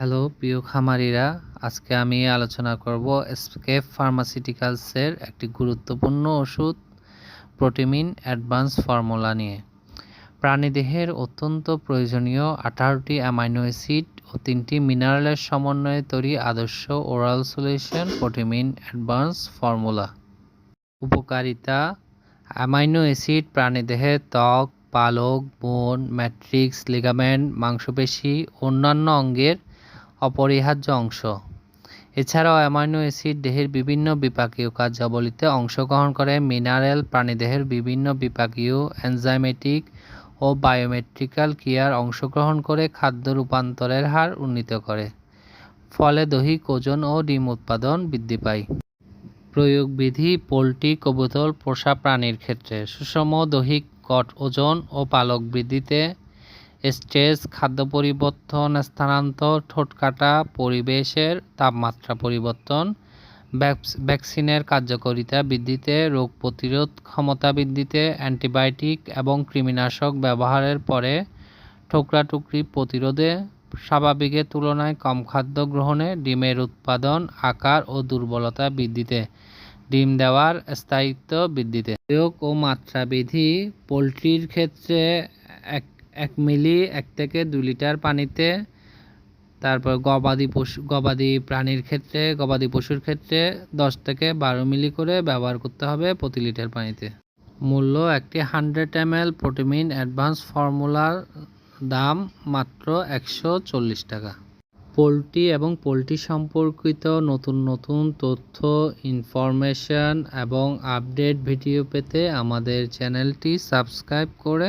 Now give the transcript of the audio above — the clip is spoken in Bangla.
হ্যালো, প্রিয় খামারিরা, আজকে আমি আলোচনা করব স্কেপ ফার্মাসিউটিক্যালসের একটি গুরুত্বপূর্ণ ওষুধ, প্রোটিমিন অ্যাডভান্স ফর্মুলা নিয়ে। প্রাণীদেহের অত্যন্ত প্রয়োজনীয় আঠারোটি অ্যামাইনো অ্যাসিড ও তিনটি মিনারেলের সমন্বয়ে তৈরি আদর্শ oral solution Protimin advance formula. উপকারিতা, অ্যামাইনো অ্যাসিড প্রাণীদেহের ত্বক, পালক, বোন, ম্যাট্রিক্স, লিগামেন্ট, মাংসপেশি, অন্যান্য অঙ্গের অপরিহার্য অংশ। এছাড়াও অ্যামাইনো অ্যাসিড দেহের বিভিন্ন বিপাকীয় কার্যাবলীতে অংশগ্রহণ করে মিনারেল প্রাণীদেহের বিভিন্ন বিপাকীয় এনজাইমেটিক ও বায়োমেট্রিক্যাল ক্রিয়ার অংশগ্রহণ করে খাদ্য রূপান্তরের হার উন্নীত করে। ফলে দৈহিক ওজন ও ডিম উৎপাদন বৃদ্ধি পায়। প্রয়োগবিধি পোলট্রি, কবুতর, পোষা প্রাণীর ক্ষেত্রে সুষম দৈহিক কট ওজন ও পালক বৃদ্ধিতে স্ট্রেস, খাদ্য পরিবর্তন, স্থানান্তর, ঠোঁট কাটা, পরিবেশের তাপমাত্রা পরিবর্তন ভ্যাকসিনের কার্যকারিতা বৃদ্ধিতে, রোগ প্রতিরোধ ক্ষমতা বৃদ্ধিতে, অ্যান্টিবায়োটিক এবং কৃমিনাশক ব্যবহারের পরে ঠোকরাটুকরি প্রতিরোধে, স্বাভাবিকের তুলনায় কম খাদ্য গ্রহণে, ডিমের উৎপাদন, আকার ও দুর্বলতা বৃদ্ধিতে, ডিম দেওয়ার স্থায়িত্ব বৃদ্ধিতে। প্রয়োগ ও মাত্রা বিধি পোলট্রির ক্ষেত্রে এক এক মিলি এক থেকে দুই লিটার পানিতে, তারপর গবাদি পশু, গবাদি প্রাণীর ক্ষেত্রে, গবাদি পশুর ক্ষেত্রে দশ থেকে বারো মিলি করে ব্যবহার করতে হবে প্রতি লিটার পানিতে। মূল্য একটি হান্ড্রেড এম এল প্রোটিমিন অ্যাডভান্স ফর্মুলার দাম মাত্র একশো চল্লিশ টাকা। পোলট্রি এবং পোলট্রি সম্পর্কিত নতুন নতুন তথ্য, ইনফরমেশন এবং আপডেট ভিডিও পেতে আমাদের চ্যানেলটি সাবস্ক্রাইব করে